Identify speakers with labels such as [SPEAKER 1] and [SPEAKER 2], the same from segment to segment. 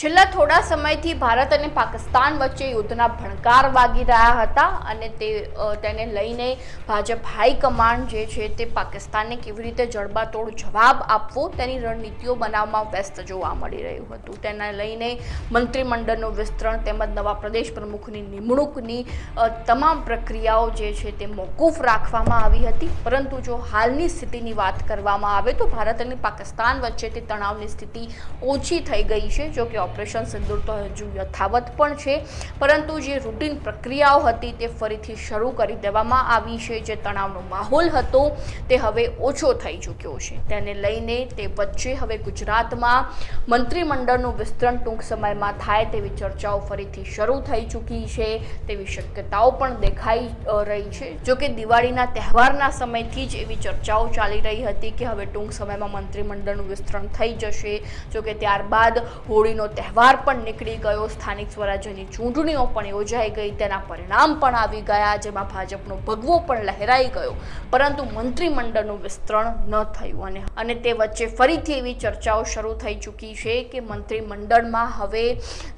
[SPEAKER 1] છેલ્લા થોડા સમયથી ભારત અને પાકિસ્તાન વચ્ચે યુદ્ધના ભણકાર વાગી રહ્યા હતા અને તે તેને લઈને ભાજપ હાઈકમાન્ડ જે છે તે પાકિસ્તાનને કેવી રીતે જડબાતોડ જવાબ આપવો તેની રણનીતિઓ બનાવવામાં વ્યસ્ત જોવા મળી રહ્યું હતું. તેને લઈને મંત્રીમંડળનું વિસ્તરણ તેમજ નવા પ્રદેશ પ્રમુખની નિમણૂકની તમામ પ્રક્રિયાઓ જે છે તે મોકૂફ રાખવામાં આવી હતી. પરંતુ જો હાલની સ્થિતિની વાત કરવામાં આવે તો ભારત અને પાકિસ્તાન વચ્ચે તે તણાવની સ્થિતિ ઓછી થઈ ગઈ છે, જો કે ઓપરેશન સિંદૂર તો હજુ યથાવત પણ છે. પરંતુ જે રૂટીન પ્રક્રિયાઓ હતી તે ફરીથી શરૂ કરી દેવામાં આવી છે. જે તણાવનો માહોલ હતો તે હવે ઓછો થઈ ચૂક્યો છે. તેને લઈને તે વચ્ચે હવે ગુજરાતમાં મંત્રીમંડળનું વિસ્તરણ ટૂંક સમયમાં થાય તેવી ચર્ચાઓ ફરીથી શરૂ થઈ ચૂકી છે. તેવી શક્યતાઓ પણ દેખાઈ રહી છે. જોકે દિવાળીના તહેવારના સમયથી જ એવી ચર્ચાઓ ચાલી રહી હતી કે હવે ટૂંક સમયમાં મંત્રીમંડળનું વિસ્તરણ થઈ જશે. જોકે ત્યારબાદ હોળીનો તહેવાર પણ નીકળી ગયો. સ્થાનિક સ્વરાજ્યની ચૂંટણીઓ પણ યોજાઈ ગઈ. તેના પરિણામ પણ આવી ગયા, જેમાં ભાજપનો ભગવો પણ લહેરાઈ ગયો. પરંતુ મંત્રીમંડળનું વિસ્તરણ ન થયું અને અને તે વચ્ચે ફરીથી એવી ચર્ચાઓ શરૂ થઈ ચૂકી છે કે મંત્રીમંડળમાં હવે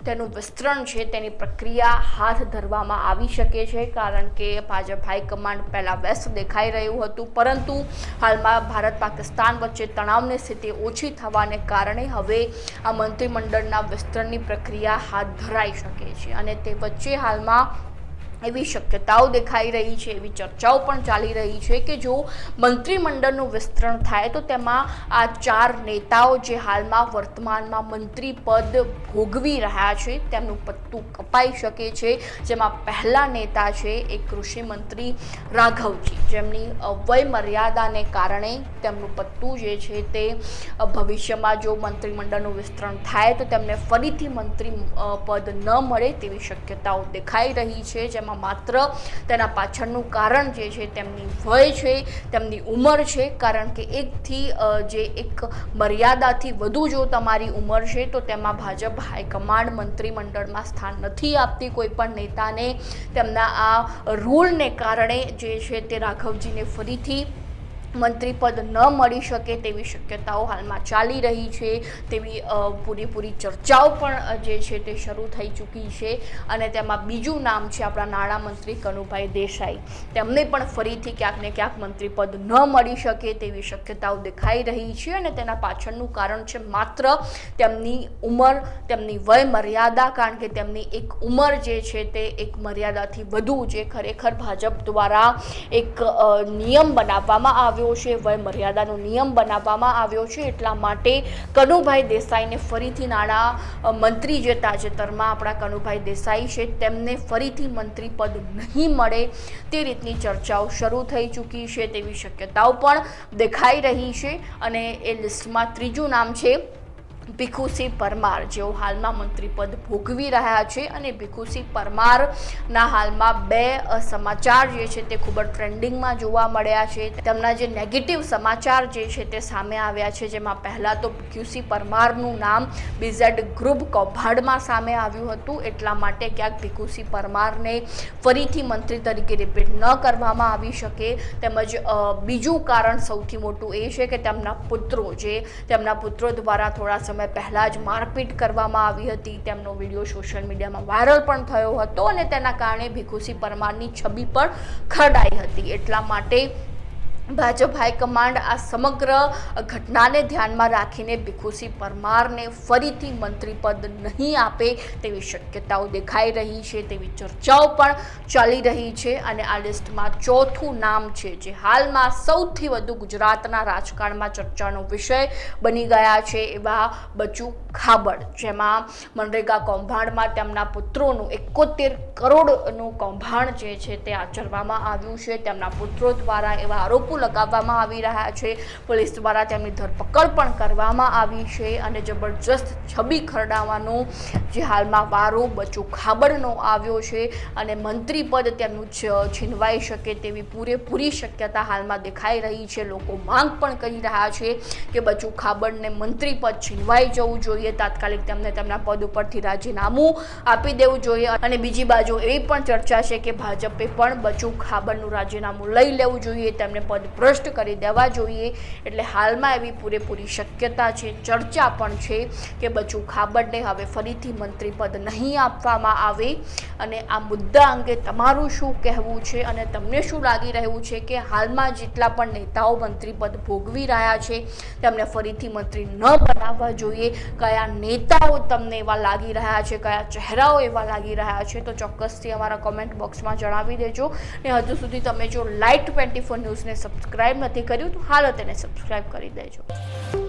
[SPEAKER 1] તેનું વિસ્તરણ છે, તેની પ્રક્રિયા હાથ ધરવામાં આવી શકે છે, કારણ કે ભાજપ હાઈકમાન્ડ પહેલાં વ્યસ્ત દેખાઈ રહ્યું હતું. પરંતુ હાલમાં ભારત પાકિસ્તાન વચ્ચે તણાવની સ્થિતિ ઓછી થવાને કારણે હવે આ મંત્રીમંડળના વિસ્તરણની પ્રક્રિયા હાથ ધરાઈ શકે છે અને તે વચ્ચે હાલમાં એવી શક્યતાઓ દેખાઈ રહી છે, એવી ચર્ચાઓ પણ ચાલી રહી છે કે જો મંત્રીમંડળનું વિસ્તરણ થાય તો તેમાં આ ચાર નેતાઓ જે હાલમાં વર્તમાનમાં મંત્રી પદ ભોગવી રહ્યા છે, તેમનું પત્તું કપાઈ શકે છે. જેમાં પહેલા નેતા છે એ કૃષિ મંત્રી રાઘવજી. જેમની વય મર્યાદાને કારણે તેમનું પત્તું જે છે તે ભવિષ્યમાં જો મંત્રીમંડળનું વિસ્તરણ થાય તો તેમને ફરીથી મંત્રી પદ ન મળે તેવી શક્યતાઓ દેખાઈ રહી છે. જેમાં માત્ર તેના પાછળનું કારણ જે છે તેમની વય છે, તેમની ઉંમર છે, કારણ કે એકથી જે એક મર્યાદાથી વધુ જો તમારી ઉંમર છે, તો તેમાં ભાજપ હાઈકમાન્ડ મંત્રીમંડળમાં સ્થાન નથી આપતી કોઈ પણ નેતાને. તેમના આ રૂલને કારણે જે છે તે રાઘવજીને ફરીથી મંત્રીપદ ન મળી શકે તેવી શક્યતાઓ હાલમાં ચાલી રહી છે. તેવી પૂરેપૂરી ચર્ચાઓ પણ જે છે તે શરૂ થઈ ચૂકી છે અને તેમાં બીજું નામ છે આપણા નાણામંત્રી કનુભાઈ દેસાઈ. તેમને પણ ફરીથી ક્યાંક ને ક્યાંક મંત્રીપદ ન મળી શકે તેવી શક્યતાઓ દેખાઈ રહી છે અને તેના પાછળનું કારણ છે માત્ર તેમની ઉંમર, તેમની વય મર્યાદા કારણ કે તેમની એક ઉંમર જે છે તે એક મર્યાદાથી વધુ જે ખરેખર ભાજપ દ્વારા એક નિયમ બનાવવામાં આવ્યો છે વય મર્યાદાનો નિયમ બનાવવામાં આવ્યો છે એટલા માટે કનુભાઈ દેસાઈને ફરીથી નાણાં મંત્રી જે તાજેતરમાં આપણા કનુભાઈ દેસાઈ છે તેમને ફરીથી મંત્રી પદ નહીં મળે તે રીતની ચર્ચાઓ શરૂ થઈ ચૂકી છે તેવી શક્યતાઓ પણ દેખાઈ રહી છે અને એ લિસ્ટમાં ત્રીજું નામ છે ભીખુસિંહ પરમાર જેઓ હાલમાં મંત્રીપદ ભોગવી રહ્યા છે અને ભીખુસિંહ પરમારના હાલમાં બે સમાચાર જે છે તે ખૂબ જ ટ્રેન્ડિંગમાં જોવા મળ્યા છે. તેમના જે નેગેટિવ સમાચાર જે છે તે સામે આવ્યા છે, જેમાં પહેલાં તો ભીખુસિંહ પરમારનું નામ બીઝેડ ગ્રુપ કૌભાંડમાં સામે આવ્યું હતું. એટલા માટે ક્યાંક ભીખુસિંહ પરમારને ફરીથી મંત્રી તરીકે રિપીટ ન કરવામાં આવી શકે. તેમજ બીજું કારણ સૌથી મોટું એ છે કે તેમના પુત્રો જે, તેમના પુત્રો દ્વારા થોડા સમય પહેલાં જ મારપીટ કરવામાં આવી હતી. તેમનો વીડિયો સોશિયલ મીડિયામાં વાયરલ પણ થયો હતો અને તેના કારણે ભીખુસિંહ પરમારની છબી પણ ખરડાઈ હતી. એટલા માટે ભાજપ હાઈકમાન્ડ આ સમગ્ર ઘટનાને ધ્યાનમાં રાખીને ભીખુસિંહ પરમારને ફરીથી મંત્રીપદ નહીં આપે તેવી શક્યતાઓ દેખાઈ રહી છે, તેવી ચર્ચાઓ પણ ચાલી રહી છે અને આ લિસ્ટમાં ચોથું નામ છે જે હાલમાં સૌથી વધુ ગુજરાતના રાજકારણમાં ચર્ચાનો વિષય બની ગયા છે એવા બચુ ખાબડ, જેમાં મનરેગા કૌભાંડમાં તેમના પુત્રોનું એકોતેર કરોડનું કૌભાંડ જે છે તે આચરવામાં આવ્યું છે. તેમના પુત્રો દ્વારા એવા આરોપો લગાવવામાં આવી રહ્યા છે. પોલીસ દ્વારા તેમની ધરપકડ પણ કરવામાં આવી છે અને જબરજસ્ત છબી ખરડાવવાનો જે હાલમાં વારો બચુ ખાબડનો આવ્યો છે અને મંત્રી પદ તેમનું છીનવાઈ શકે તેવી પૂરેપૂરી શક્યતા હાલમાં દેખાઈ રહી છે. લોકો માંગ પણ કરી રહ્યા છે કે બચુ ખાબડને મંત્રી પદ છીનવાઈ જવું જોઈએ. તાત્કાલિક તેમને તેમના પદ ઉપરથી રાજીનામું આપી દેવું જોઈએ. અને બીજી બાજુ એવી પણ ચર્ચા છે કે ભાજપે પણ બચુ ખાબડનું રાજીનામું લઈ લેવું જોઈએ. તેમને પદ પદભ્રષ્ટ કરી દેવા જોઈએ. એટલે હાલમાં એવી પૂરેપૂરી શક્યતા છે, ચર્ચા પણ છે કે બચુ ખાબડને હવે ફરીથી મંત્રી પદ નહીં આપવામાં આવે. અને આ મુદ્દા અંગે તમારું શું કહેવું છે અને તમને શું લાગી રહ્યું છે કે હાલમાં જેટલા પણ નેતાઓ મંત્રી પદ ભોગવી રહ્યા છે, તેમને ફરીથી મંત્રી ન બનાવવા જોઈએ. કયા નેતાઓ તમને એવા લાગી રહ્યા છે, કયા ચહેરાઓ એવા લાગી રહ્યા છે, તો ચોક્કસથી અમારા કોમેન્ટ બોક્સમાં જણાવી દેજો. ને હજુ સુધી તમે જો લાઇટ ટ્વેન્ટી ફોર ન્યૂઝને સબસ્ક્રાઇબ નથી કર્યું તો હાલ તેને સબસ્ક્રાઇબ કરી દેજો.